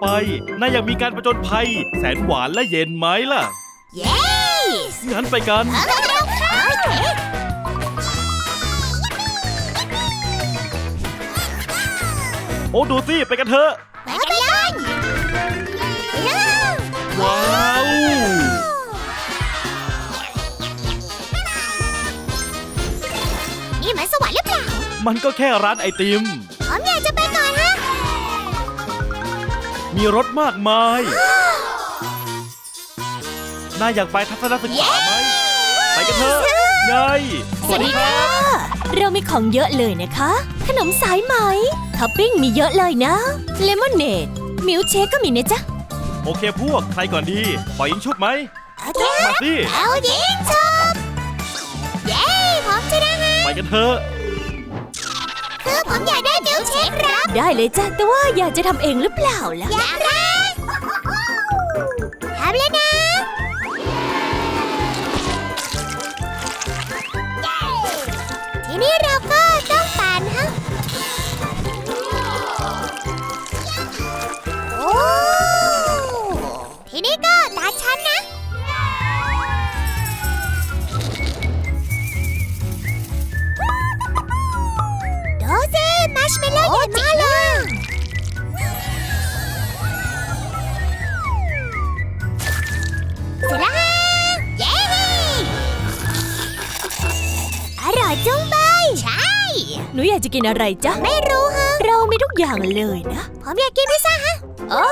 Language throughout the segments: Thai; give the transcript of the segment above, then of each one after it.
ไป นายอยากมีการประจนภัย แสนหวานและเย็นไหมล่ะ เย้ งั้นไปกัน โอเคโอ้ดูสิไปกันเถอะ ไปกันเลยเย้ว้าวนี่มันสวรรค์หรือเปล่า มันก็แค่ร้านไอติม มีรถมากมายนายอยากไปทัศนศึกษาไหม ไปกันเถอะไงสวัสดีค่ะ เรามีของเยอะเลยนะคะ ขนมสายไหมท็อปปิ้งมีเยอะเลยนะ เลมอนเนดมิลค์เชคก็มีนะจ๊ะ โอเคพวก ใครก่อนดี ปล่อยยิงชุบไหมโอเคมาสิเอายิงชมเย้ ผมชนะฮะไปกันเถอะ คือผมอยากได้มิลค์เชคครับ ได้เลยจ้ะแต่ว่าอยากจะทำเองหรือเปล่าล่ะอยากได้ อร่อยจุ้งใบใช่ หนูอยากจะกินอะไรจ๊ะ ไม่รู้ฮะ เรามีทุกอย่างเลยนะ ผมอยากกินพิซซ่าฮะ โอ้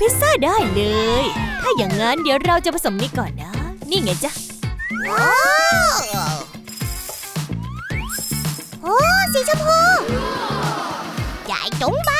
พิซซ่าได้เลย ถ้าอย่างนั้นเดี๋ยวเราจะผสมนี่ก่อนนะ นี่ไงจ๊ะโอ้โอ้สีชมพูใหญ่จุ้งใบ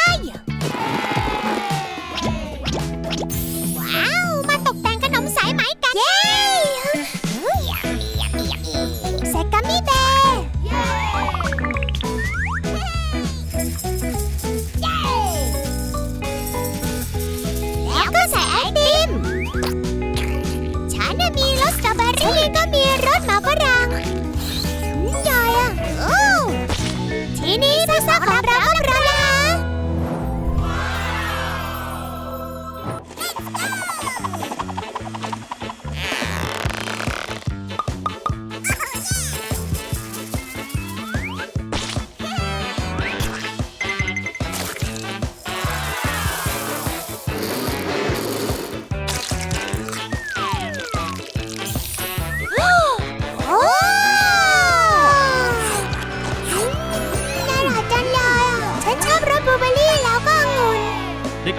ซ่าของเรา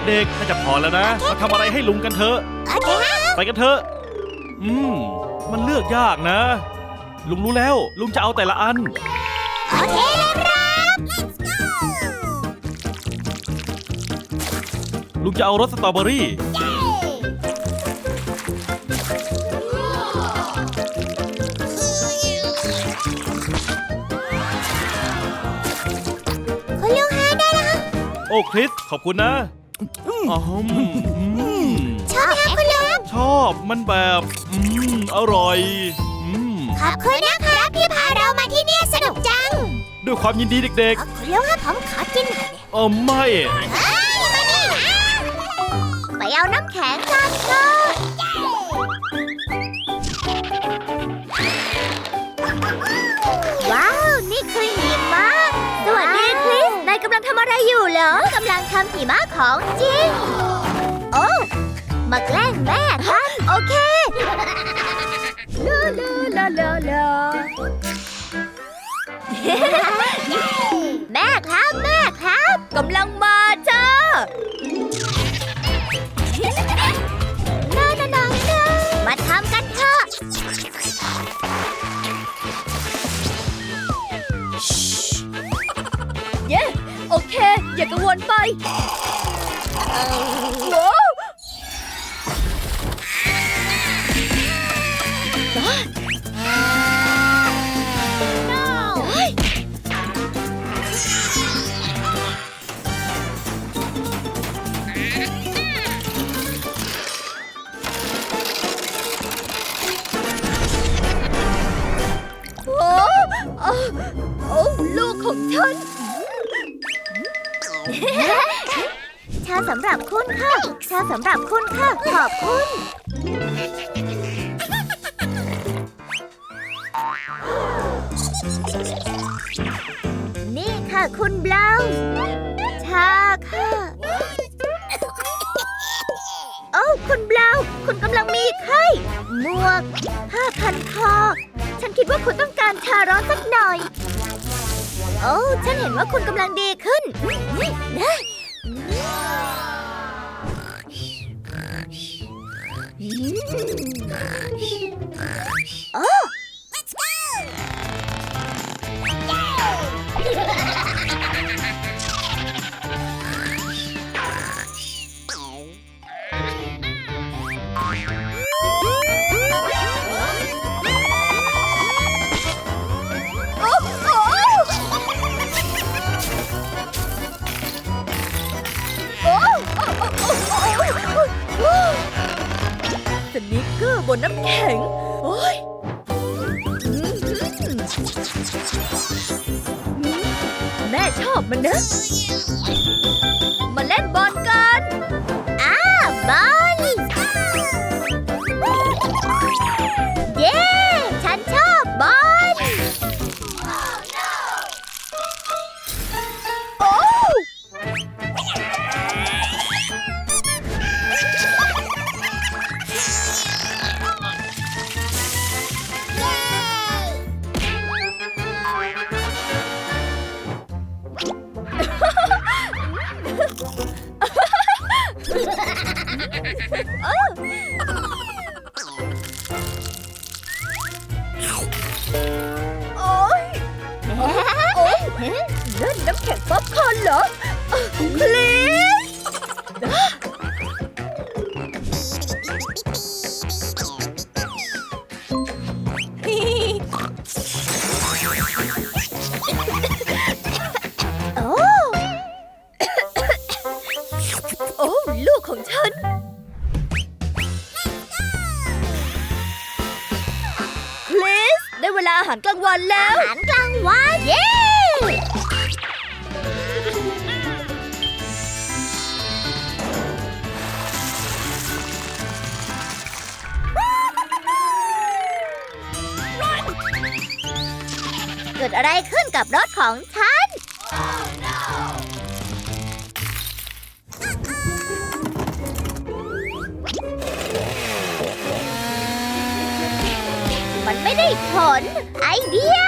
เด็กๆน่าจะพอแล้วนะมาทำอะไรให้ลุงกันเถอะ โอเคฮะไปกันเถอะ อืม มันเลือกยากนะ ลุงรู้แล้ว ลุงจะเอาแต่ละอัน โอเคเลยครับลุงจะเอารสสตรอเบอรี่คุณลุงฮะได้แล้วฮะโอ้คริส ขอบคุณนะ อ๋ออืมชอบไหมคะคุณลุงชอบมันแบบอืมอร่อยอืมขอบคุณนะครับที่พาเรามาที่นี่สนุกจังด้วยความยินดีเด็กเอาคุณลุงครับผมขอกินหน่อยดิๆเออไม่เอ้ยมานี่นะไปเอาน้ำแข็งกันเถอะว้าว นี่คือ อะไรอยู่เหรอกำลังทำหิมะของจริง โอ้มาแกล้งแม่กันโอเคลาลาลาลาลาแม่ครับ แม่ครับกำลังมาจ้าน้า กังวล สำหรับคุณค่ะ ขอบคุณ นี่ค่ะคุณบลาวน์ชาค่ะ โอ้าคุณบลาวน์คุณกำลังมีไข้หมวกผ้าพันคอ ฉันคิดว่าคุณต้องการชาร้อนสักหน่อย โอ้ ฉันเห็นว่าคุณกำลังดีขึ้นนี่นะโอ้โนน้ำแข็ง โอ้ยอืมแม่ชอบมันนะ มาเล่นบอล เหรอพลีสโอ้ โอ้ ลูกของฉันพลีสได้เวลาอาหารกลางวันแล้ว อาหารกลางวัน เย้ ดอะไรขึ้นกับรถของฉันมันไม่ได้ผลไอเดีย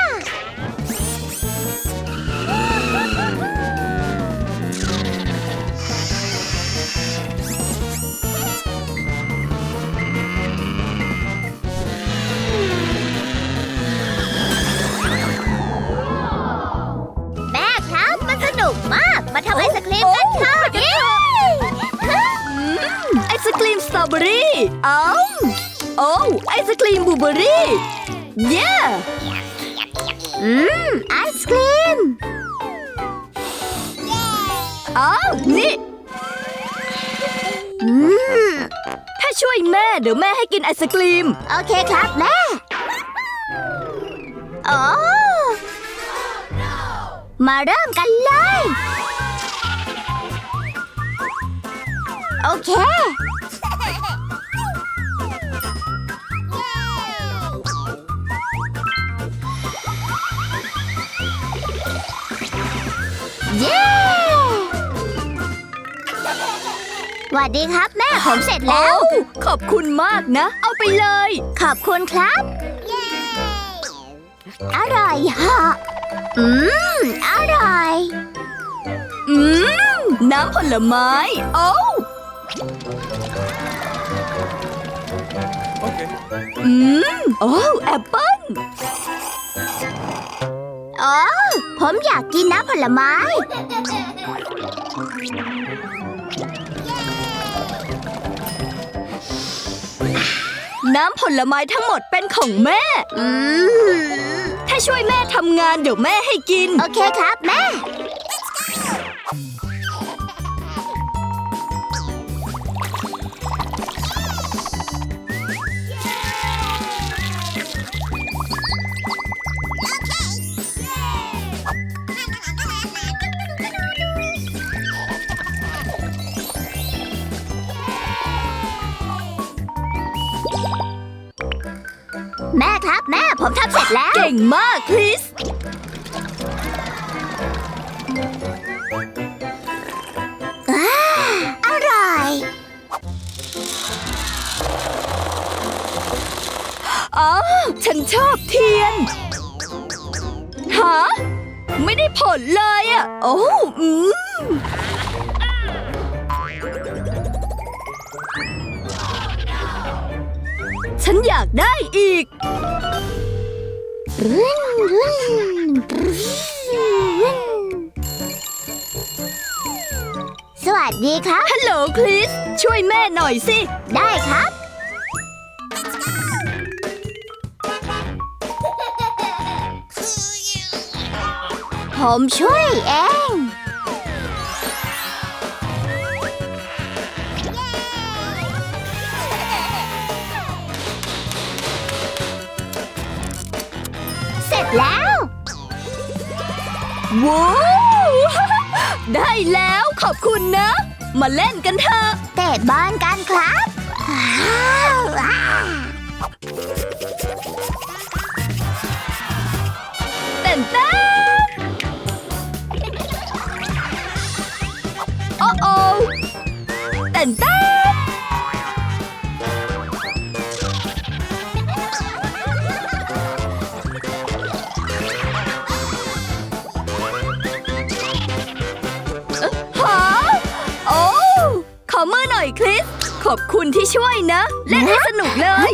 รีมบูเบอรี่เย้อืมไอศครีมอ้นี่อืมถ้าช่วยแม่ เดี๋ยวแม่ให้กินไอศกรีม โอเคครับแม่โอ้มาเริ่มกันเลย โอเค เย้สวัสดีครับแม่ผมเสร็จแล้วโอ้ขอบคุณมากนะ เอาไปเลย ขอบคุณครับ อร่อยฮะ อืม อร่อย อืม น้ำผลไม้ โอ้ Okay. อืม โอ้แอปเปิ้ล โอ้ผมอยากกินน้ำผลไม้ น้ำผลไม้ทั้งหมดเป็นของแม่ อืม ถ้าช่วยแม่ทำงานเดี๋ยวแม่ให้กิน โอเคครับแม่ แม่ครับแม่ผมทำเสร็จแล้ว เก่งมากคริส อร่อย อ๋อ ฉันชอบเทียนหาไม่ได้ผลเลยอะ โอ้ อืม ฉันอยากได้อีก สวัสดีครับ ฮัลโหลคริส ช่วยแม่หน่อยสิ ได้ครับ ผมช่วยเอง แล้ว ว้าวได้แล้วขอบคุณนะ มาเล่นกันเถอะเตะบอลกันครับว้าวว้าวเต้นเต้นโอ้โอ้เต้นเต้น อบคุณที่ช่วยนะ เล่นให้สนุกเลย